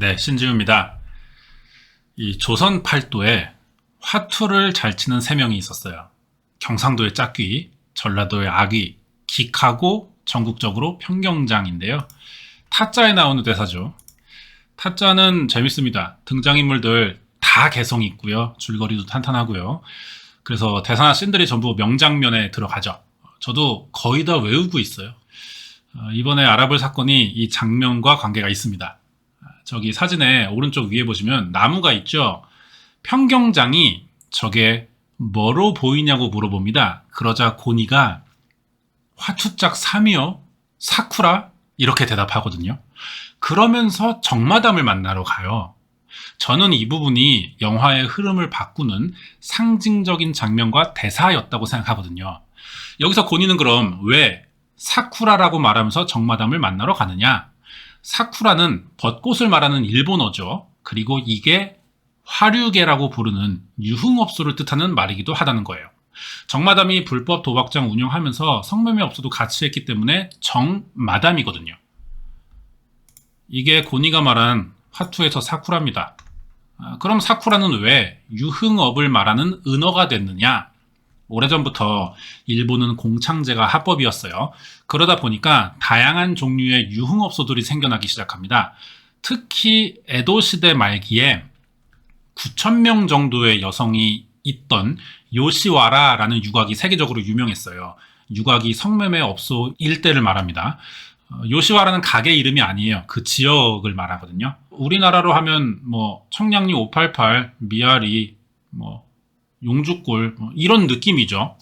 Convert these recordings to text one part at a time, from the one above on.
네, 신지우입니다. 이 조선 팔도에 화투를 잘 치는 세 명이 있었어요. 경상도의 짝귀, 전라도의 악귀, 기하고 전국적으로 평경장인데요. 타짜에 나오는 대사죠. 타짜는 재밌습니다. 등장인물들 다 개성 있고요. 줄거리도 탄탄하고요. 그래서 대사나 씬들이 전부 명장면에 들어가죠. 저도 거의 다 외우고 있어요. 어, 이번에 알아볼 사건이 이 장면과 관계가 있습니다. 저기 사진에 오른쪽 위에 보시면 나무가 있죠. 평경장이 저게 뭐로 보이냐고 물어봅니다. 그러자 고니가 화투짝 3이요? 사쿠라? 이렇게 대답하거든요. 그러면서 정마담을 만나러 가요. 저는 이 부분이 영화의 흐름을 바꾸는 상징적인 장면과 대사였다고 생각하거든요. 여기서 고니는 그럼 왜 사쿠라라고 말하면서 정마담을 만나러 가느냐? 사쿠라는 벚꽃을 말하는 일본어죠. 그리고 이게 화류계라고 부르는 유흥업소를 뜻하는 말이기도 하다는 거예요. 정마담이 불법 도박장 운영하면서 성매매 업소도 같이 했기 때문에 정마담이거든요. 이게 고니가 말한 화투에서 사쿠라입니다. 아, 그럼 사쿠라는 왜 유흥업을 말하는 은어가 됐느냐? 오래전부터 일본은 공창제가 합법이었어요. 그러다 보니까 다양한 종류의 유흥업소들이 생겨나기 시작합니다. 특히 에도 시대 말기에 9,000명 정도의 여성이 있던 요시와라라는 유곽이 세계적으로 유명했어요. 유곽이 성매매 업소 일대를 말합니다. 어, 요시와라는 가게 이름이 아니에요. 그 지역을 말하거든요. 우리나라로 하면 뭐 청량리 588, 미아리, 뭐 용주골 뭐 이런 느낌이죠.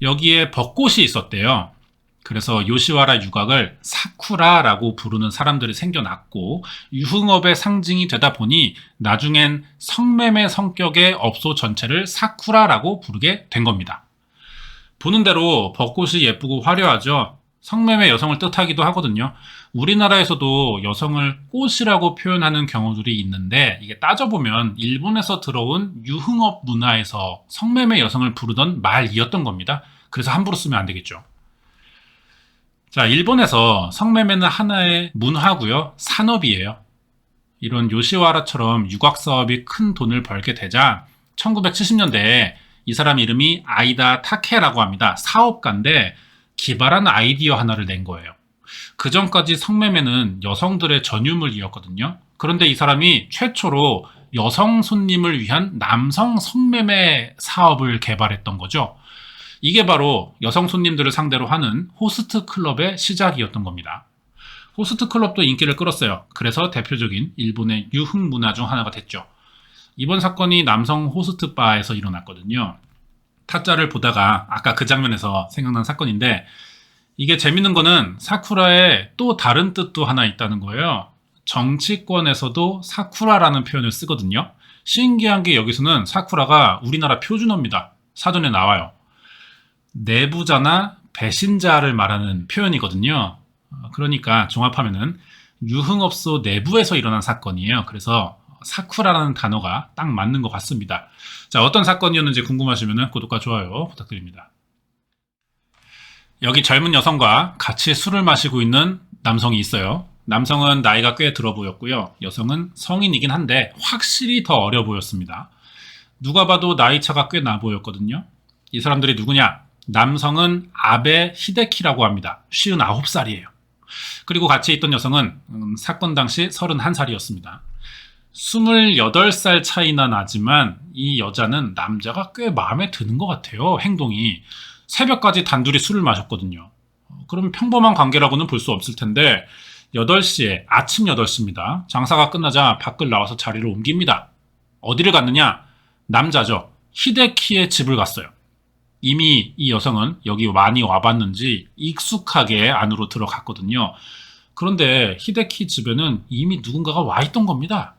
여기에 벚꽃이 있었대요. 그래서 요시와라 유곽을 사쿠라라고 부르는 사람들이 생겨났고 유흥업의 상징이 되다 보니 나중엔 성매매 성격의 업소 전체를 사쿠라라고 부르게 된 겁니다. 보는 대로 벚꽃이 예쁘고 화려하죠. 성매매 여성을 뜻하기도 하거든요. 우리나라에서도 여성을 꽃이라고 표현하는 경우들이 있는데 이게 따져보면 일본에서 들어온 유흥업 문화에서 성매매 여성을 부르던 말이었던 겁니다. 그래서 함부로 쓰면 안 되겠죠. 자, 일본에서 성매매는 하나의 문화고요. 산업이에요. 이런 요시와라처럼 유곽 사업이 큰 돈을 벌게 되자 1970년대에 이 사람 이름이 아이다 타케라고 합니다. 사업가인데 기발한 아이디어 하나를 낸 거예요. 그 전까지 성매매는 여성들의 전유물이었거든요. 그런데 이 사람이 최초로 여성 손님을 위한 남성 성매매 사업을 개발했던 거죠. 이게 바로 여성 손님들을 상대로 하는 호스트 클럽의 시작이었던 겁니다. 호스트 클럽도 인기를 끌었어요. 그래서 대표적인 일본의 유흥 문화 중 하나가 됐죠. 이번 사건이 남성 호스트 바에서 일어났거든요. 타짜를 보다가 아까 그 장면에서 생각난 사건인데 이게 재밌는 거는 사쿠라에 또 다른 뜻도 하나 있다는 거예요. 정치권에서도 사쿠라라는 표현을 쓰거든요. 신기한 게 여기서는 사쿠라가 우리나라 표준어입니다. 사전에 나와요. 내부자나 배신자를 말하는 표현이거든요. 어, 그러니까 종합하면은 유흥업소 내부에서 일어난 사건이에요. 그래서 사쿠라라는 단어가 딱 맞는 것 같습니다. 자, 어떤 사건이었는지 궁금하시면 구독과 좋아요 부탁드립니다. 여기 젊은 여성과 같이 술을 마시고 있는 남성이 있어요. 남성은 나이가 꽤 들어 보였고요. 여성은 성인이긴 한데 확실히 더 어려 보였습니다. 누가 봐도 나이 차가 꽤 나 보였거든요. 이 사람들이 누구냐? 남성은 아베 히데키라고 합니다. 59살이에요. 그리고 같이 있던 여성은 음, 사건 당시 31살이었습니다. 28살 차이나 나지만 이 여자는 남자가 꽤 마음에 드는 것 같아요. 행동이. 새벽까지 단둘이 술을 마셨거든요. 그럼 평범한 관계라고는 볼 수 없을 텐데 8시에 아침 8시입니다. 장사가 끝나자 밖을 나와서 자리를 옮깁니다. 어디를 갔느냐? 남자죠. 히데키의 집을 갔어요. 이미 이 여성은 여기 많이 와봤는지 익숙하게 안으로 들어갔거든요. 그런데 히데키 집에는 이미 누군가가 와 있던 겁니다.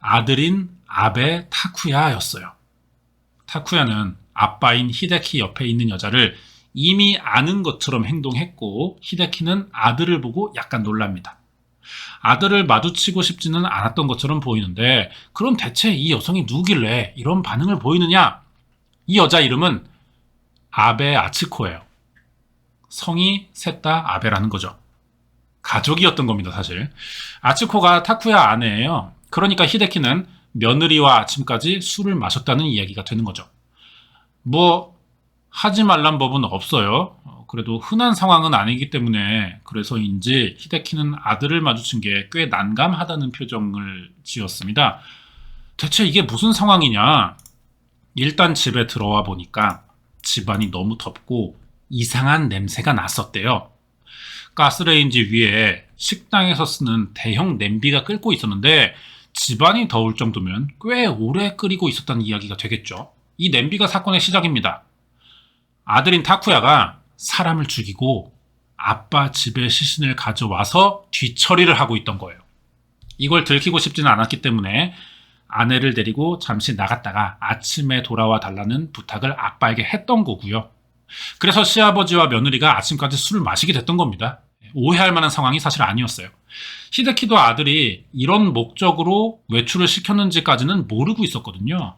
아들인 아베 타쿠야였어요. 타쿠야는 아빠인 히데키 옆에 있는 여자를 이미 아는 것처럼 행동했고 히데키는 아들을 보고 약간 놀랍니다. 아들을 마주치고 싶지는 않았던 것처럼 보이는데 그럼 대체 이 여성이 누길래 이런 반응을 보이느냐? 이 여자 이름은 아베 아츠코예요. 성이 셋 다 아베라는 거죠. 가족이었던 겁니다, 사실. 아츠코가 타쿠야 아내예요. 그러니까 히데키는 며느리와 아침까지 술을 마셨다는 이야기가 되는 거죠. 뭐 하지 말란 법은 없어요. 어, 그래도 흔한 상황은 아니기 때문에 그래서인지 히데키는 아들을 마주친 게 꽤 난감하다는 표정을 지었습니다. 대체 이게 무슨 상황이냐? 일단 집에 들어와 보니까 집안이 너무 덥고 이상한 냄새가 났었대요. 가스레인지 위에 식당에서 쓰는 대형 냄비가 끓고 있었는데 집안이 더울 정도면 꽤 오래 끓이고 있었다는 이야기가 되겠죠. 이 냄비가 사건의 시작입니다. 아들인 타쿠야가 사람을 죽이고 아빠 집에 시신을 가져와서 뒤처리를 하고 있던 거예요. 이걸 들키고 싶지는 않았기 때문에 아내를 데리고 잠시 나갔다가 아침에 돌아와 달라는 부탁을 아빠에게 했던 거고요. 그래서 시아버지와 며느리가 아침까지 술을 마시게 됐던 겁니다. 오해할 만한 상황이 사실 아니었어요. 히데키도 아들이 이런 목적으로 외출을 시켰는지까지는 모르고 있었거든요.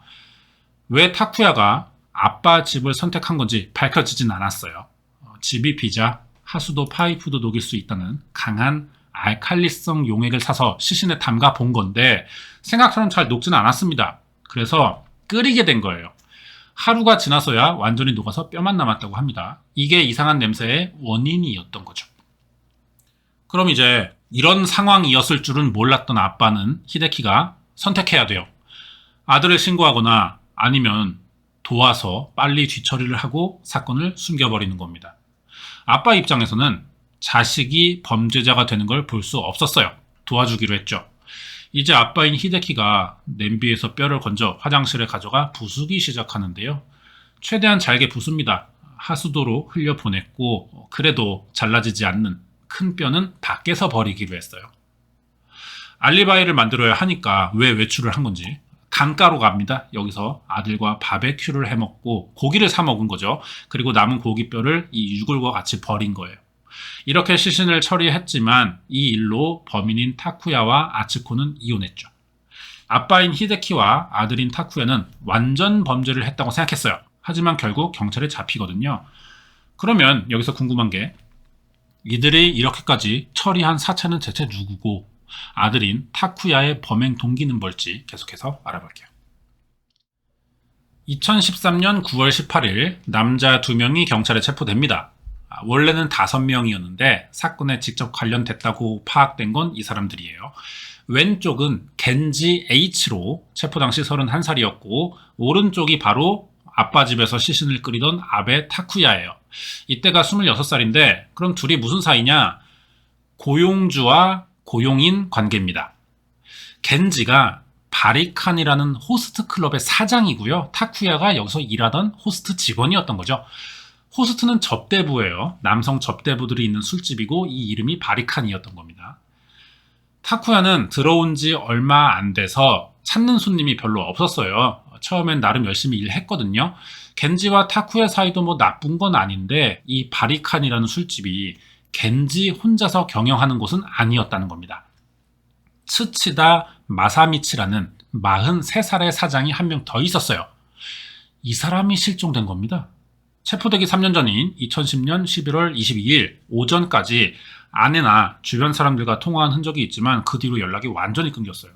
왜 타쿠야가 아빠 집을 선택한 건지 밝혀지진 않았어요. 어, 집이 비자 하수도 파이프도 녹일 수 있다는 강한 알칼리성 용액을 사서 시신에 담가 본 건데 생각처럼 잘 녹지는 않았습니다. 그래서 끓이게 된 거예요. 하루가 지나서야 완전히 녹아서 뼈만 남았다고 합니다. 이게 이상한 냄새의 원인이었던 거죠. 그럼 이제 이런 상황이었을 줄은 몰랐던 아빠는 히데키가 선택해야 돼요. 아들을 신고하거나 아니면 도와서 빨리 뒤처리를 하고 사건을 숨겨버리는 겁니다. 아빠 입장에서는 자식이 범죄자가 되는 걸 볼 수 없었어요. 도와주기로 했죠. 이제 아빠인 히데키가 냄비에서 뼈를 건져 화장실에 가져가 부수기 시작하는데요. 최대한 잘게 부숩니다. 하수도로 흘려보냈고 그래도 잘라지지 않는 큰 뼈는 밖에서 버리기로 했어요. 알리바이를 만들어야 하니까 왜 외출을 한 건지 강가로 갑니다. 여기서 아들과 바베큐를 해 먹고 고기를 사 먹은 거죠. 그리고 남은 고기뼈를 이 유골과 같이 버린 거예요. 이렇게 시신을 처리했지만 이 일로 범인인 타쿠야와 아츠코는 이혼했죠. 아빠인 히데키와 아들인 타쿠야는 완전 범죄를 했다고 생각했어요. 하지만 결국 경찰에 잡히거든요. 그러면 여기서 궁금한 게 이들이 이렇게까지 처리한 사체는 대체 누구고 아들인 타쿠야의 범행 동기는 뭘지 계속해서 알아볼게요. 2013년 9월 18일 남자 2명이 경찰에 체포됩니다. 아, 원래는 5명이었는데 사건에 직접 관련됐다고 파악된 건 이 사람들이에요. 왼쪽은 겐지 H로 체포 당시 31살이었고 오른쪽이 바로 아빠 집에서 시신을 끓이던 아베 타쿠야예요. 이때가 26살인데 그럼 둘이 무슨 사이냐? 고용주와 고용인 관계입니다. 겐지가 바리칸이라는 호스트 클럽의 사장이고요. 타쿠야가 여기서 일하던 호스트 직원이었던 거죠. 호스트는 접대부예요. 남성 접대부들이 있는 술집이고 이 이름이 바리칸이었던 겁니다. 타쿠야는 들어온 지 얼마 안 돼서 찾는 손님이 별로 없었어요. 처음엔 나름 열심히 일했거든요. 겐지와 타쿠야 사이도 뭐 나쁜 건 아닌데 이 바리칸이라는 술집이 겐지 혼자서 경영하는 곳은 아니었다는 겁니다. 츠치다 마사미치라는 43살의 사장이 한 명 더 있었어요. 이 사람이 실종된 겁니다. 체포되기 3년 전인 2010년 11월 22일 오전까지 아내나 주변 사람들과 통화한 흔적이 있지만 그 뒤로 연락이 완전히 끊겼어요.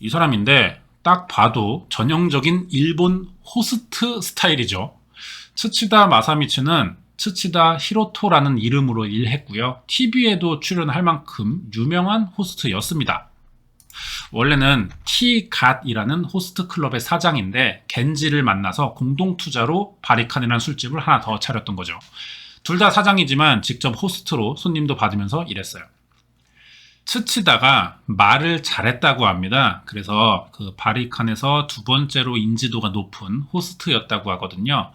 이 사람인데 딱 봐도 전형적인 일본 호스트 스타일이죠. 츠치다 마사미츠는 츠치다 히로토라는 이름으로 일했고요. TV에도 출연할 만큼 유명한 호스트였습니다. 원래는 티갓이라는 호스트 클럽의 사장인데 겐지를 만나서 공동 투자로 바리칸이라는 술집을 하나 더 차렸던 거죠. 둘 다 사장이지만 직접 호스트로 손님도 받으면서 일했어요. 스치다가 말을 잘했다고 합니다. 그래서 그 바리칸에서 두 번째로 인지도가 높은 호스트였다고 하거든요.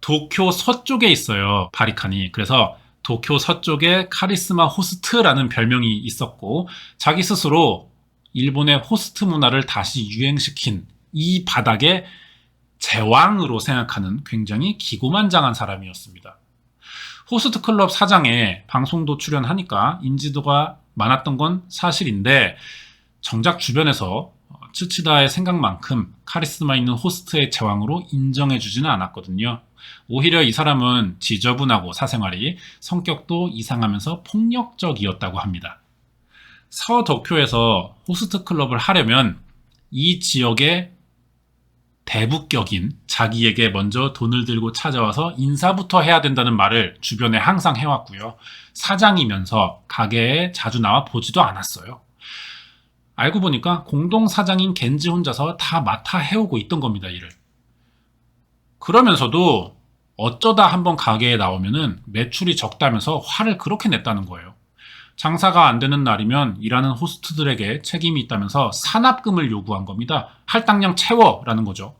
도쿄 서쪽에 있어요. 바리칸이. 그래서 도쿄 서쪽에 카리스마 호스트라는 별명이 있었고 자기 스스로 일본의 호스트 문화를 다시 유행시킨 이 바닥의 제왕으로 생각하는 굉장히 기고만장한 사람이었습니다. 호스트 클럽 사장에 방송도 출연하니까 인지도가 많았던 건 사실인데 정작 주변에서 츠치다의 생각만큼 카리스마 있는 호스트의 제왕으로 인정해 주지는 않았거든요. 오히려 이 사람은 지저분하고 사생활이 성격도 이상하면서 폭력적이었다고 합니다. 서도쿄에서 호스트 클럽을 하려면 이 지역의 대북격인 자기에게 먼저 돈을 들고 찾아와서 인사부터 해야 된다는 말을 주변에 항상 해왔고요. 사장이면서 가게에 자주 나와 보지도 않았어요. 알고 보니까 공동 사장인 겐지 혼자서 다 맡아 해오고 있던 겁니다, 일을. 그러면서도 어쩌다 한번 가게에 나오면은 매출이 적다면서 화를 그렇게 냈다는 거예요. 장사가 안 되는 날이면 일하는 호스트들에게 책임이 있다면서 산납금을 요구한 겁니다. 할당량 채워라는 거죠.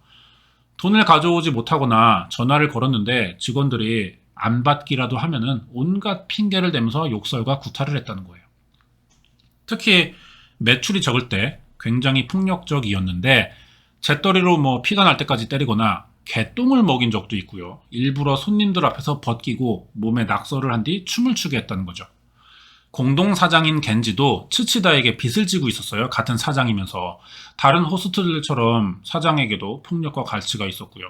돈을 가져오지 못하거나 전화를 걸었는데 직원들이 안 받기라도 하면은 온갖 핑계를 대면서 욕설과 구타를 했다는 거예요. 특히 매출이 적을 때 굉장히 폭력적이었는데 재떨이로 뭐 피가 날 때까지 때리거나 개똥을 먹인 적도 있고요. 일부러 손님들 앞에서 벗기고 몸에 낙서를 한 뒤 춤을 추게 했다는 거죠. 공동 사장인 겐지도 츠치다에게 빚을 지고 있었어요. 같은 사장이면서 다른 호스트들처럼 사장에게도 폭력과 갈치가 있었고요.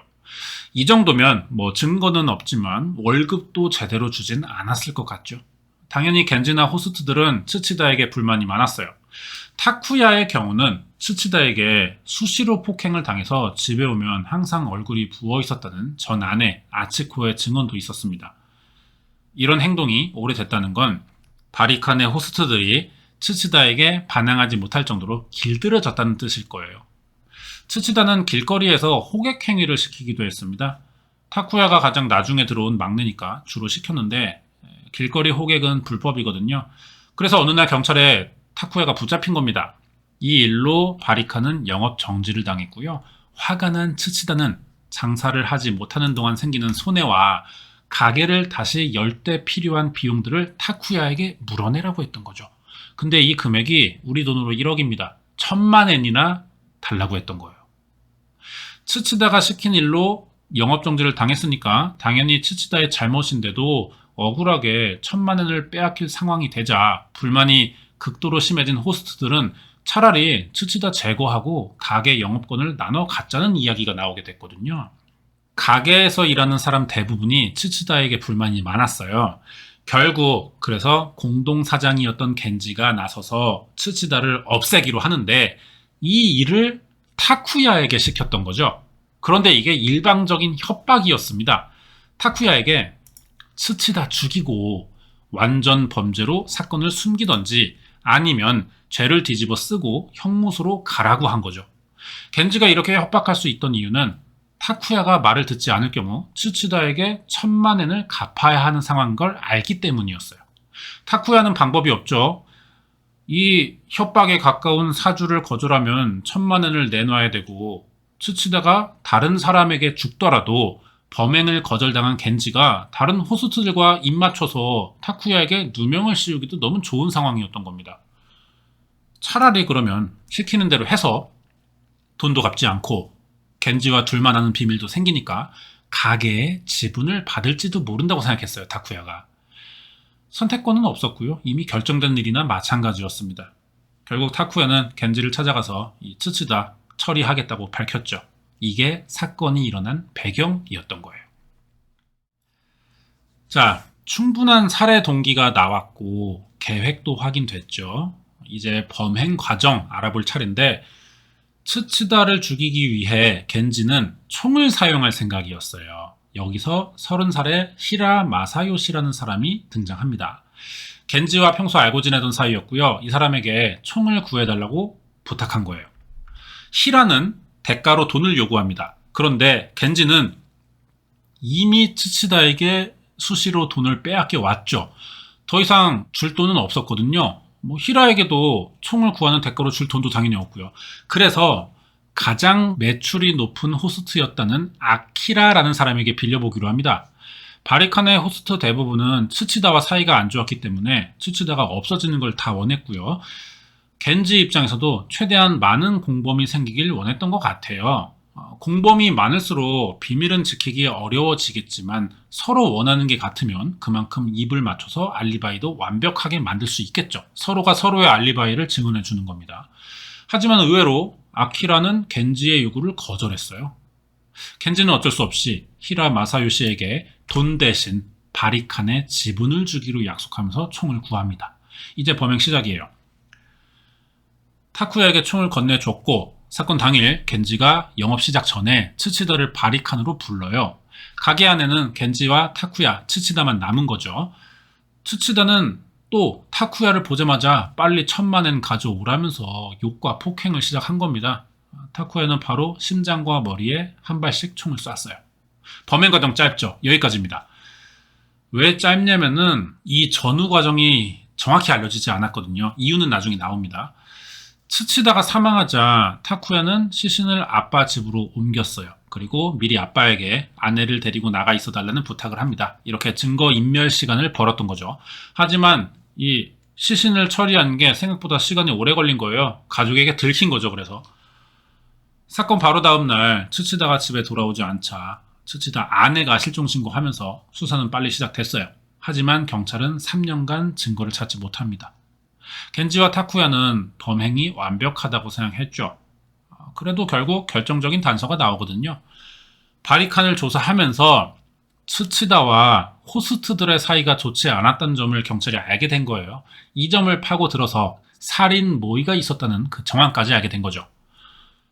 이 정도면 뭐 증거는 없지만 월급도 제대로 주진 않았을 것 같죠. 당연히 겐지나 호스트들은 츠치다에게 불만이 많았어요. 타쿠야의 경우는 츠치다에게 수시로 폭행을 당해서 집에 오면 항상 얼굴이 부어 있었다는 전 아내 아치코의 증언도 있었습니다. 이런 행동이 오래됐다는 건 바리칸의 호스트들이 츠치다에게 반항하지 못할 정도로 길들여졌다는 뜻일 거예요. 츠치다는 길거리에서 호객 행위를 시키기도 했습니다. 타쿠야가 가장 나중에 들어온 막내니까 주로 시켰는데 길거리 호객은 불법이거든요. 그래서 어느 날 경찰에 타쿠야가 붙잡힌 겁니다. 이 일로 바리카는 영업 정지를 당했고요. 화가 난 츠치다는 장사를 하지 못하는 동안 생기는 손해와 가게를 다시 열 때 필요한 비용들을 타쿠야에게 물어내라고 했던 거죠. 근데 이 금액이 우리 돈으로 1억입니다. 천만 엔이나 달라고 했던 거예요. 츠치다가 시킨 일로 영업정지를 당했으니까 당연히 츠치다의 잘못인데도 억울하게 천만 엔을 빼앗길 상황이 되자 불만이 극도로 심해진 호스트들은 차라리 츠치다 제거하고 가게 영업권을 나눠 갖자는 이야기가 나오게 됐거든요. 가게에서 일하는 사람 대부분이 츠츠다에게 불만이 많았어요. 결국 그래서 공동 사장이었던 겐지가 나서서 츠치다를 없애기로 하는데 이 일을 타쿠야에게 시켰던 거죠. 그런데 이게 일방적인 협박이었습니다. 타쿠야에게 츠치다 죽이고 완전 범죄로 사건을 숨기던지 아니면 죄를 뒤집어 쓰고 형무소로 가라고 한 거죠. 겐지가 이렇게 협박할 수 있던 이유는 타쿠야가 말을 듣지 않을 경우 츠츠다에게 천만 엔을 갚아야 하는 상황인 걸 알기 때문이었어요. 타쿠야는 방법이 없죠. 이 협박에 가까운 사주를 거절하면 천만 엔을 내놔야 되고 츠츠다가 다른 사람에게 죽더라도 범행을 거절당한 겐지가 다른 호스트들과 입맞춰서 타쿠야에게 누명을 씌우기도 너무 좋은 상황이었던 겁니다. 차라리 그러면 시키는 대로 해서 돈도 갚지 않고 겐지와 둘만 아는 비밀도 생기니까 가게에 지분을 받을지도 모른다고 생각했어요, 타쿠야가. 선택권은 없었고요. 이미 결정된 일이나 마찬가지였습니다. 결국 타쿠야는 겐지를 찾아가서 이 츠츠다 처리하겠다고 밝혔죠. 이게 사건이 일어난 배경이었던 거예요. 자, 충분한 살해 동기가 나왔고 계획도 확인됐죠. 이제 범행 과정 알아볼 차례인데 츠츠다를 죽이기 위해 겐지는 총을 사용할 생각이었어요. 여기서 30살의 히라 마사요시라는 사람이 등장합니다. 겐지와 평소 알고 지내던 사이였고요. 이 사람에게 총을 구해달라고 부탁한 거예요. 히라는 대가로 돈을 요구합니다. 그런데 겐지는 이미 츠치다에게 수시로 돈을 빼앗겨 왔죠. 더 이상 줄 돈은 없었거든요. 뭐 히라에게도 총을 구하는 대가로 줄 돈도 당연히 없고요. 그래서 가장 매출이 높은 호스트였다는 아키라라는 사람에게 빌려보기로 합니다. 바리칸의 호스트 대부분은 츠치다와 사이가 안 좋았기 때문에 츠치다가 없어지는 걸 다 원했고요. 겐지 입장에서도 최대한 많은 공범이 생기길 원했던 것 같아요. 어, 공범이 많을수록 비밀은 지키기 어려워지겠지만 서로 원하는 게 같으면 그만큼 입을 맞춰서 알리바이도 완벽하게 만들 수 있겠죠. 서로가 서로의 알리바이를 증언해 주는 겁니다. 하지만 의외로 아키라는 겐지의 요구를 거절했어요. 켄지는 어쩔 수 없이 히라 마사요시에게 돈 대신 바리칸의 지분을 주기로 약속하면서 총을 구합니다. 이제 범행 시작이에요. 타쿠야에게 총을 건네줬고 사건 당일 겐지가 영업 시작 전에 츠치다를 바리칸으로 불러요. 가게 안에는 겐지와 타쿠야, 츠치다만 남은 거죠. 츠치다는 또 타쿠야를 보자마자 빨리 천만엔 가져오라면서 욕과 폭행을 시작한 겁니다. 타쿠야는 바로 심장과 머리에 한 발씩 총을 쐈어요. 범행 과정 짧죠. 여기까지입니다. 왜 짧냐면은 이 전후 과정이 정확히 알려지지 않았거든요. 이유는 나중에 나옵니다. 스치다가 사망하자 타쿠야는 시신을 아빠 집으로 옮겼어요. 그리고 미리 아빠에게 아내를 데리고 나가 있어 달라는 부탁을 합니다. 이렇게 증거 인멸 시간을 벌었던 거죠. 하지만 이 시신을 처리하는 게 생각보다 시간이 오래 걸린 거예요. 가족에게 들킨 거죠. 그래서 사건 바로 다음 날 츠치다가 집에 돌아오지 않자 츠치다 아내가 실종 신고하면서 수사는 빨리 시작됐어요. 하지만 경찰은 3년간 증거를 찾지 못합니다. 겐지와 타쿠야는 범행이 완벽하다고 생각했죠. 어, 그래도 결국 결정적인 단서가 나오거든요. 바리칸을 조사하면서 츠치다와 호스트들의 사이가 좋지 않았다는 점을 경찰이 알게 된 거예요. 이 점을 파고 들어서 살인 모의가 있었다는 그 정황까지 알게 된 거죠.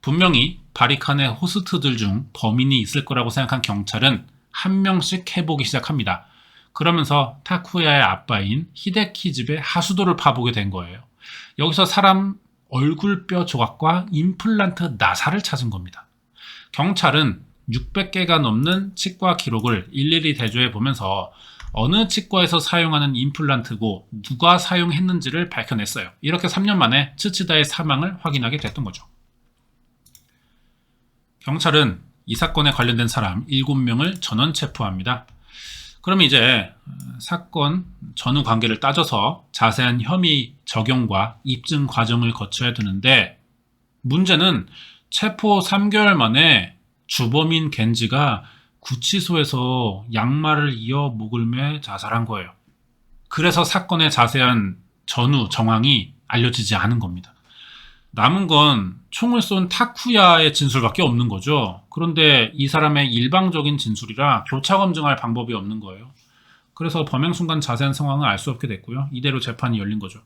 분명히 바리칸의 호스트들 중 범인이 있을 거라고 생각한 경찰은 한 명씩 해보기 시작합니다. 그러면서 타쿠야의 아빠인 히데키 집의 하수도를 파보게 된 거예요. 여기서 사람 얼굴뼈 조각과 임플란트 나사를 찾은 겁니다. 경찰은 600개가 넘는 치과 기록을 일일이 대조해 보면서 어느 치과에서 사용하는 임플란트고 누가 사용했는지를 밝혀냈어요. 이렇게 3년 만에 츠치다의 사망을 확인하게 됐던 거죠. 경찰은 이 사건에 관련된 사람 7명을 전원 체포합니다. 그럼 이제 사건 전후 관계를 따져서 자세한 혐의 적용과 입증 과정을 거쳐야 되는데 문제는 체포 3개월 만에 주범인 겐지가 구치소에서 양말을 이어 목을 매 자살한 거예요. 그래서 사건의 자세한 전후 정황이 알려지지 않은 겁니다. 남은 건 총을 쏜 타쿠야의 진술밖에 없는 거죠. 그런데 이 사람의 일방적인 진술이라 교차 검증할 방법이 없는 거예요. 그래서 범행 순간 자세한 상황을 알수 없게 됐고요. 이대로 재판이 열린 거죠.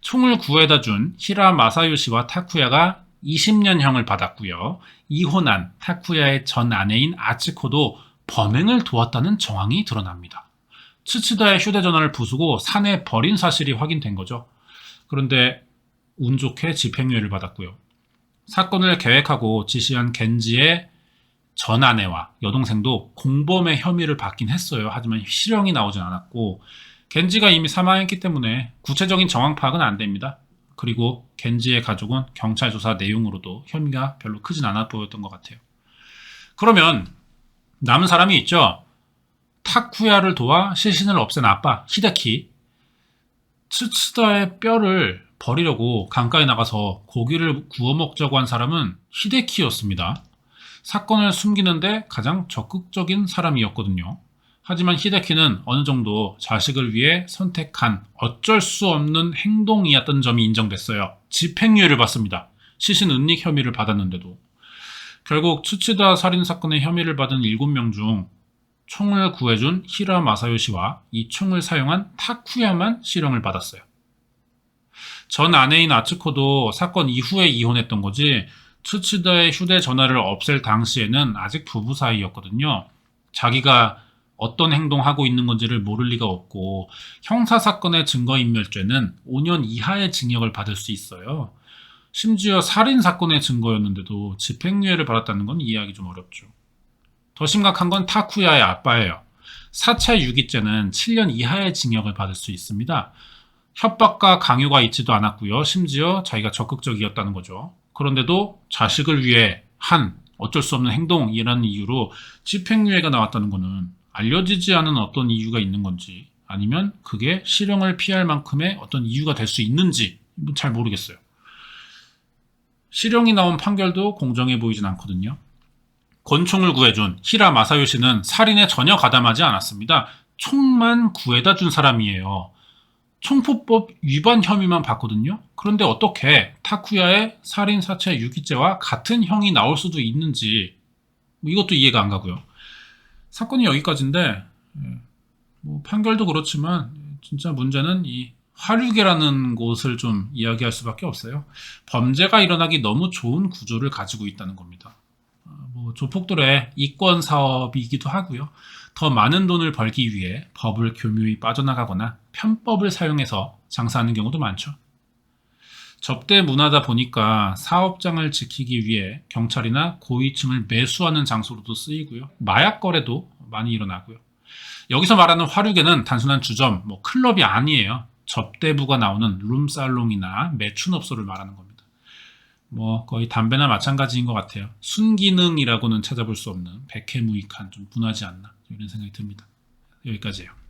총을 구해다 준 히라 마사요시와 타쿠야가 20년형을 받았고요. 이혼한 타쿠야의 전 아내인 아츠코도 범행을 도왔다는 정황이 드러납니다. 츠츠다의 휴대전화를 부수고 산에 버린 사실이 확인된 거죠. 그런데 운 좋게 집행유예를 받았고요. 사건을 계획하고 지시한 겐지의 전 아내와 여동생도 공범의 혐의를 받긴 했어요. 하지만 실형이 나오진 않았고 겐지가 이미 사망했기 때문에 구체적인 정황 파악은 안 됩니다. 그리고 겐지의 가족은 경찰 조사 내용으로도 혐의가 별로 크진 않아 보였던 것 같아요. 그러면 남은 사람이 있죠. 타쿠야를 도와 시신을 없앤 아빠 히데키 츠츠다의 뼈를 버리려고 강가에 나가서 고기를 구워 먹자고 한 사람은 히데키였습니다. 사건을 숨기는데 가장 적극적인 사람이었거든요. 하지만 히데키는 어느 정도 자식을 위해 선택한 어쩔 수 없는 행동이었던 점이 인정됐어요. 집행유예를 받습니다. 시신 은닉 혐의를 받았는데도. 결국 추치다 살인 사건의 혐의를 받은 7명 중 총을 구해준 히라 마사요시와 이 총을 사용한 타쿠야만 실형을 받았어요. 전 아내인 아츠코도 사건 이후에 이혼했던 거지 츠츠다의 휴대전화를 없앨 당시에는 아직 부부 사이였거든요. 자기가 어떤 행동하고 있는 건지를 모를 리가 없고 형사사건의 증거인멸죄는 5년 이하의 징역을 받을 수 있어요. 심지어 살인사건의 증거였는데도 집행유예를 받았다는 건 이해하기 좀 어렵죠. 더 심각한 건 타쿠야의 아빠예요. 사차 유기죄는 7년 이하의 징역을 받을 수 있습니다. 협박과 강요가 있지도 않았고요. 심지어 자기가 적극적이었다는 거죠. 그런데도 자식을 위해 한 어쩔 수 없는 행동이라는 이유로 집행유예가 나왔다는 것은 알려지지 않은 어떤 이유가 있는 건지 아니면 그게 실형을 피할 만큼의 어떤 이유가 될 수 있는지 잘 모르겠어요. 실형이 나온 판결도 공정해 보이진 않거든요. 권총을 구해준 히라 마사요시는 살인에 전혀 가담하지 않았습니다. 총만 구해다 준 사람이에요. 총포법 위반 혐의만 받거든요. 그런데 어떻게 타쿠야의 살인 사체 유기죄와 같은 형이 나올 수도 있는지 뭐 이것도 이해가 안 가고요. 사건이 여기까지인데 예, 뭐 판결도 그렇지만 진짜 문제는 이 화류계라는 곳을 좀 이야기할 수밖에 없어요. 범죄가 일어나기 너무 좋은 구조를 가지고 있다는 겁니다. 어, 뭐 조폭들의 이권 사업이기도 하고요. 더 많은 돈을 벌기 위해 법을 교묘히 빠져나가거나 편법을 사용해서 장사하는 경우도 많죠. 접대 문화다 보니까 사업장을 지키기 위해 경찰이나 고위층을 매수하는 장소로도 쓰이고요. 마약 거래도 많이 일어나고요. 여기서 말하는 화류계는 단순한 주점, 뭐 클럽이 아니에요. 접대부가 나오는 룸살롱이나 매춘업소를 말하는 겁니다. 뭐 거의 담배나 마찬가지인 것 같아요. 순기능이라고는 찾아볼 수 없는 백해무익한 좀 분하지 않나 이런 생각이 듭니다. 여기까지예요.